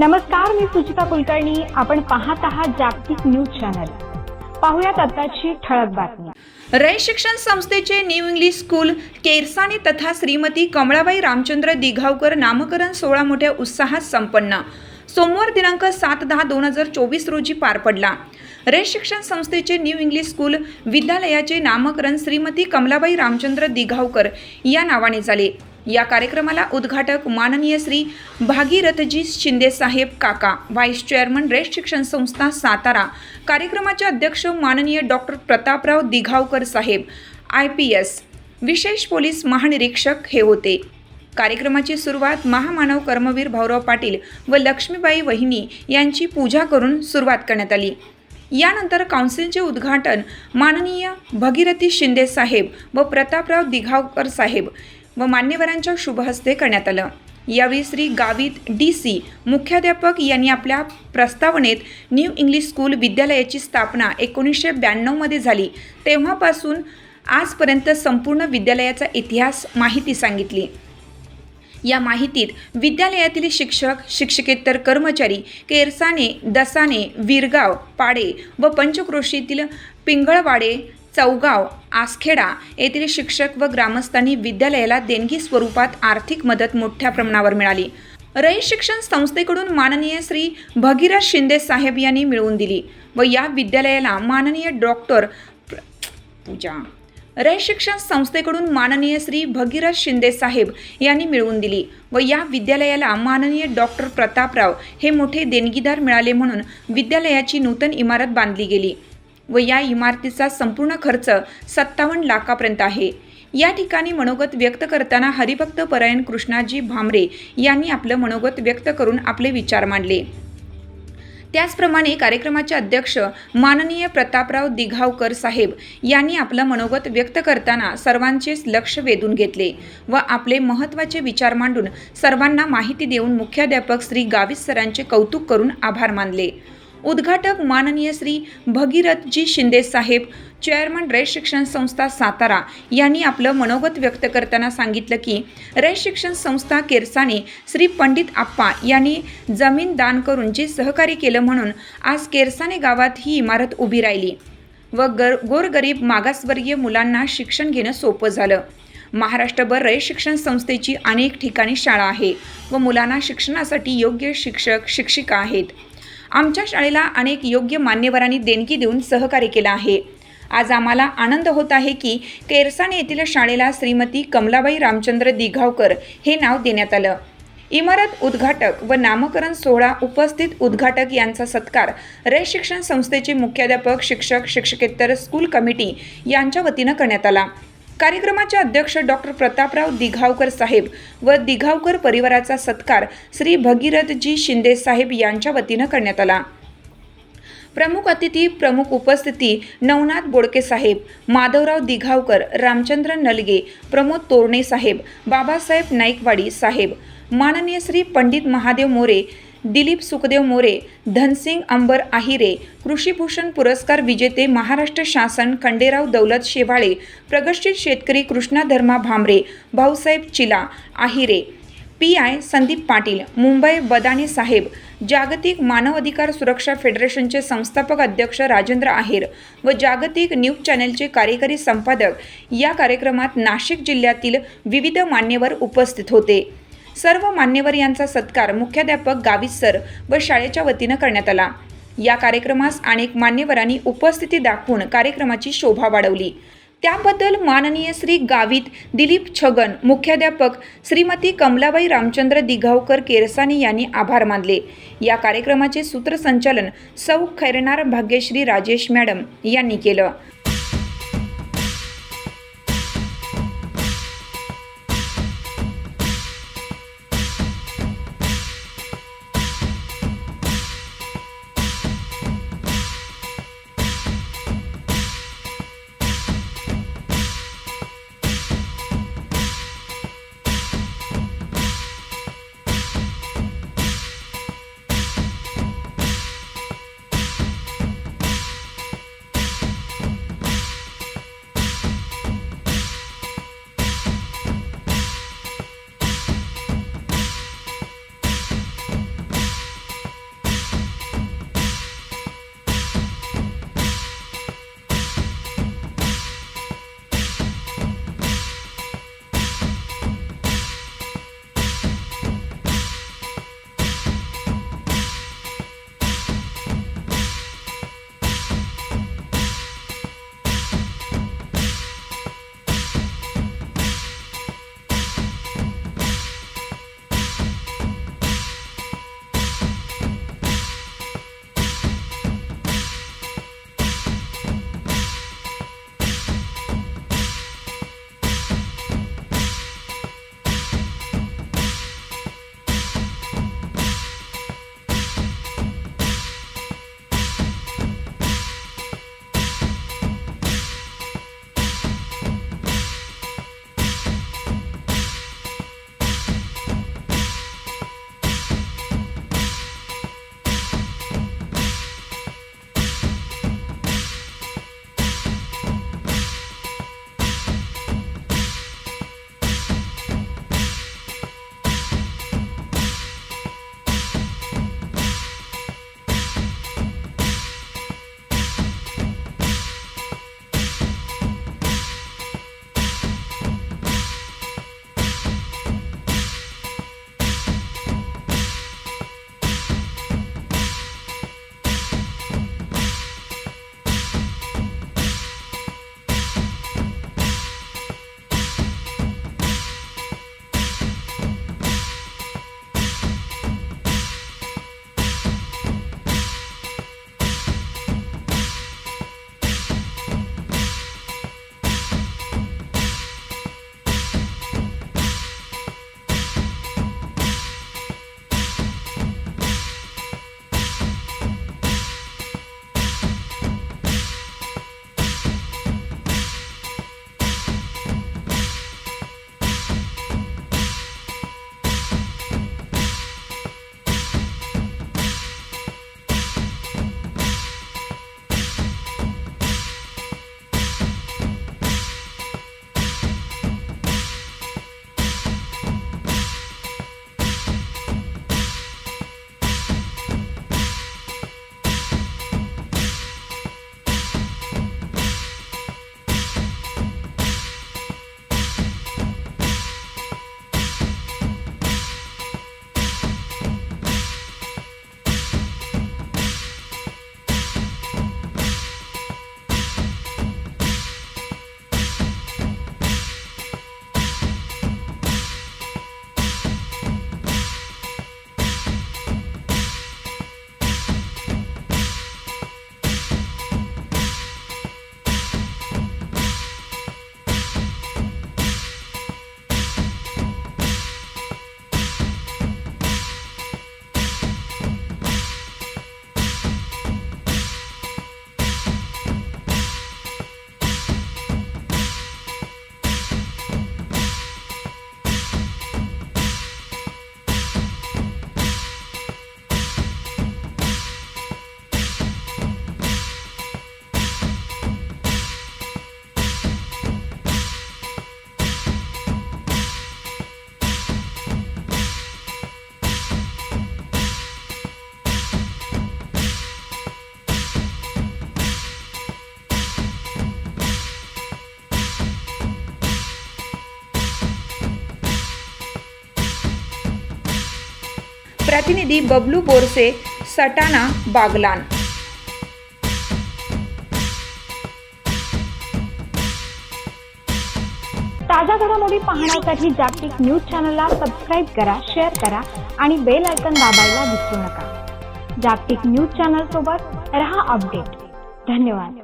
नमस्कार मी सुचिता कुलकर्णी. आपण पाहत आहात जागतिक न्यूज चॅनल. पाहुयात आताची ठळक बातमी. रै शिक्षण संस्थेचे न्यू इंग्लिश स्कूल केरसाने तथा श्रीमती कमळाबाई रामचंद्र दिघावकर नामकरण सोहळा मोठ्या उत्साहात संपन्न. सोमवार दिनांक सात दहा दोन हजार चोवीस रोजी पार पडला. रे शिक्षण संस्थेचे न्यू इंग्लिश स्कूल विद्यालयाचे नामकरण श्रीमती कमलाबाई रामचंद्र दिघावकर या नावाने झाले. या कार्यक्रमाला उद्घाटक माननीय श्री भागीरथजी शिंदेसाहेब काका व्हाईस चेअरमन रेश शिक्षण संस्था सातारा कार्यक्रमाचे अध्यक्ष माननीय डॉक्टर प्रतापराव दिघावकर साहेब आय पी एस विशेष पोलीस महानिरीक्षक हे होते. कार्यक्रमाची सुरुवात महामानव कर्मवीर भाऊराव पाटील व लक्ष्मीबाई वहिनी यांची पूजा करून सुरुवात करण्यात आली. यानंतर काउन्सिलचे उद्घाटन माननीय भगीरथी शिंदे साहेब व प्रतापराव दिघावकर साहेब व मान्यवरांच्या शुभहस्ते करण्यात आलं. यावेळी श्री गावित डी सी मुख्याध्यापक यांनी आपल्या प्रस्तावनेत न्यू इंग्लिश स्कूल विद्यालयाची स्थापना एकोणीसशे ब्याण्णवमध्ये झाली. तेव्हापासून आजपर्यंत संपूर्ण विद्यालयाचा इतिहास माहिती सांगितली. या माहितीत विद्यालयातील शिक्षक शिक्षकेतर कर्मचारी केरसाने दसाने विरगाव पाडे व पंचक्रोशीतील पिंगळवाडे चौगाव आसखेडा येथील शिक्षक व ग्रामस्थांनी विद्यालयाला देणगी स्वरूपात आर्थिक मदत मोठ्या प्रमाणावर मिळाली. रई शिक्षण संस्थेकडून माननीय श्री भगीरथ शिंदे साहेब यांनी मिळवून दिली व या विद्यालयाला माननीय डॉक्टर पूजा. रय शिक्षण संस्थेकडून माननीय श्री भगीरथ शिंदे साहेब यांनी मिळवून दिली व या विद्यालयाला माननीय डॉक्टर प्रतापराव हे मोठे देणगीदार मिळाले म्हणून विद्यालयाची नूतन इमारत बांधली गेली. व या इमारतीचा संपूर्ण खर्च सत्तावन्न लाखापर्यंत आहे. या ठिकाणी मनोगत व्यक्त करताना हरिभक्त परायण कृष्णाजी भामरे यांनी आपलं मनोगत व्यक्त करून आपले विचार मांडले. त्याचप्रमाणे कार्यक्रमाचे अध्यक्ष माननीय प्रतापराव दिघावकर साहेब यांनी आपलं मनोगत व्यक्त करताना सर्वांचेच लक्ष वेधून घेतले व आपले महत्त्वाचे विचार मांडून सर्वांना माहिती देऊन मुख्याध्यापक श्री गावित सरांचे कौतुक करून आभार मानले. उद्घाटक माननीय श्री भगीरथजी शिंदे साहेब चेअरमन रय शिक्षण संस्था सातारा यांनी आपलं मनोगत व्यक्त करताना सांगितलं की रय शिक्षण संस्था केरसाने श्री पंडित आप्पा यांनी जमीन दान करून जे सहकार्य केलं म्हणून आज केरसाने गावात ही इमारत उभी राहिली व गर गोरगरीब मागासवर्गीय मुलांना शिक्षण घेणं सोपं झालं. महाराष्ट्रभर रय शिक्षण संस्थेची अनेक ठिकाणी शाळा आहे व मुलांना शिक्षणासाठी योग्य शिक्षक शिक्षिका आहेत. आमच्या शाळेला अनेक योग्य मान्यवरांनी देणगी देऊन सहकार्य केलं आहे. आज आम्हाला आनंद होत आहे की केरसाने येथील शाळेला श्रीमती कमलाबाई रामचंद्र दिघावकर हे नाव देण्यात आलं. इमारत उद्घाटक व नामकरण सोहळा उपस्थित उद्घाटक यांचा सत्कार रय शिक्षण संस्थेचे मुख्याध्यापक शिक्षक शिक्षकेतर स्कूल कमिटी यांच्या वतीनं करण्यात आला. कार्यक्रमाचे अध्यक्ष डॉक्टर प्रतापराव दिघावकर साहेब व दिघावकर परिवाराचा सत्कार श्री भगीरथजी शिंदे साहेब यांच्या वतीनं करण्यात आला. प्रमुख अतिथी प्रमुख उपस्थिती नवनाथ बोडके साहेब माधवराव दिघावकर रामचंद्र नलगे प्रमोद तोरणे साहेब बाबासाहेब नाईकवाडी साहेब माननीय श्री पंडित महादेव मोरे दिलीप सुखदेव मोरे धनसिंग अंबर आहिरे कृषीभूषण पुरस्कार विजेते महाराष्ट्र शासन खंडेराव दौलत शेवाळे प्रगतशील शेतकरी कृष्णा धर्मा भामरे भाऊसाहेब चिला आहिरे पी आय संदीप पाटील मुंबई बदानी साहेब जागतिक मानव अधिकार सुरक्षा फेडरेशनचे संस्थापक अध्यक्ष राजेंद्र आहेर व जागतिक न्यूज चॅनलचे कार्यकारी संपादक या कार्यक्रमात नाशिक जिल्ह्यातील विविध मान्यवर उपस्थित होते. सर्व मान्यवर यांचा सत्कार मुख्याध्यापक गावित सर व शाळेच्या वतीनं करण्यात आला. या कार्यक्रमास अनेक मान्यवरांनी उपस्थिती दाखवून कार्यक्रमाची शोभा वाढवली. त्याबद्दल माननीय श्री गावित दिलीप छगन मुख्याध्यापक श्रीमती कमलाबाई रामचंद्र दिघावकर केरसानी यांनी आभार मानले. या कार्यक्रमाचे सूत्रसंचालन सौ खैरनार भाग्यश्री राजेश मॅडम यांनी केलं. प्रतिनिधी बबलू बोरसे सटाणा बागलान. ताज्या घडामोडी पाहण्यासाठी जागतिक न्यूज चॅनलला सबस्क्राईब करा शेअर करा आणि बेल आयकन दाबायला विसरू नका. जागतिक न्यूज चॅनल सोबत रहा अपडेट. धन्यवाद.